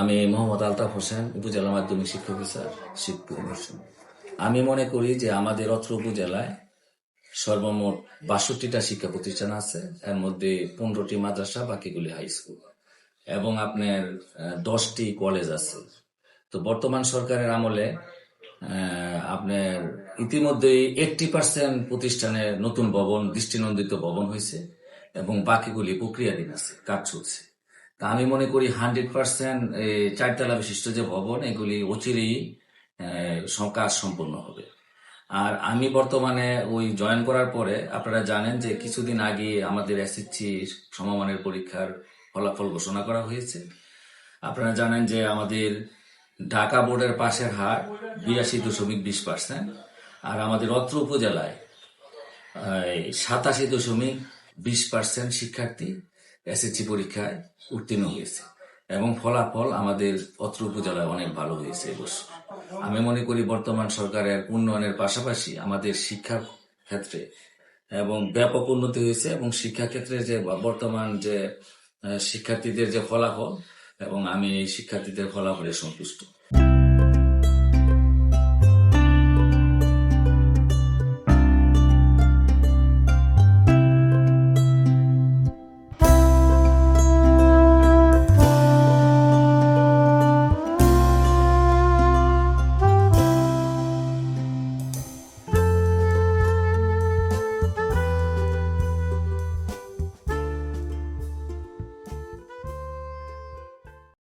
আমি মোহাম্মদ আলতাফ হোসেন, উপজেলা মাধ্যমিক শিক্ষক অফিসার শিবপুর আমি মনে করি যে আমাদের অত্র উপজেলায় সর্বমোট বাষট্টিটা শিক্ষা প্রতিষ্ঠান আছে, এর মধ্যে পনেরোটি মাদ্রাসা, বাকিগুলি হাই স্কুল এবং আপনার দশটি কলেজ আছে। তো বর্তমান সরকারের আমলে আপনার ইতিমধ্যেই এইটটি পার্সেন্ট প্রতিষ্ঠানের নতুন ভবন, দৃষ্টিনন্দিত ভবন হয়েছে এবং বাকিগুলি প্রক্রিয়াধীন আছে, কাজ চলছে। তা আমি মনে করি হান্ড্রেড পার্সেন্ট চারতলা বিশিষ্ট যে ভবন, এগুলি অচিরেই কাজ সম্পূর্ণ হবে। আর আমি বর্তমানে ওই জয়েন করার পরে আপনারা জানেন যে কিছুদিন আগে আমাদের এসএসসি সমমানের পরীক্ষার ফলাফল ঘোষণা করা হয়েছে। আপনারা জানেন যে আমাদের ঢাকা বোর্ডের পাশের হার বিরাশি দশমিক বিশ পার্সেন্ট, আর আমাদের অত্র উপজেলায় সাতাশি দশমিক বিশ পার্সেন্ট শিক্ষার্থী এসএসসি পরীক্ষায় উত্তীর্ণ হয়েছে এবং ফলাফল আমাদের অত্র উপজেলায় অনেক ভালো হয়েছে এবছর আমি মনে করি বর্তমান সরকারের উন্নয়নের পাশাপাশি আমাদের শিক্ষা ক্ষেত্রে এবং ব্যাপক উন্নতি হয়েছে এবং শিক্ষা ক্ষেত্রে যে বর্তমান যে শিক্ষার্থীদের যে ফলাফল এবং আমি এই শিক্ষার্থীদের ফলাফলে সন্তুষ্ট।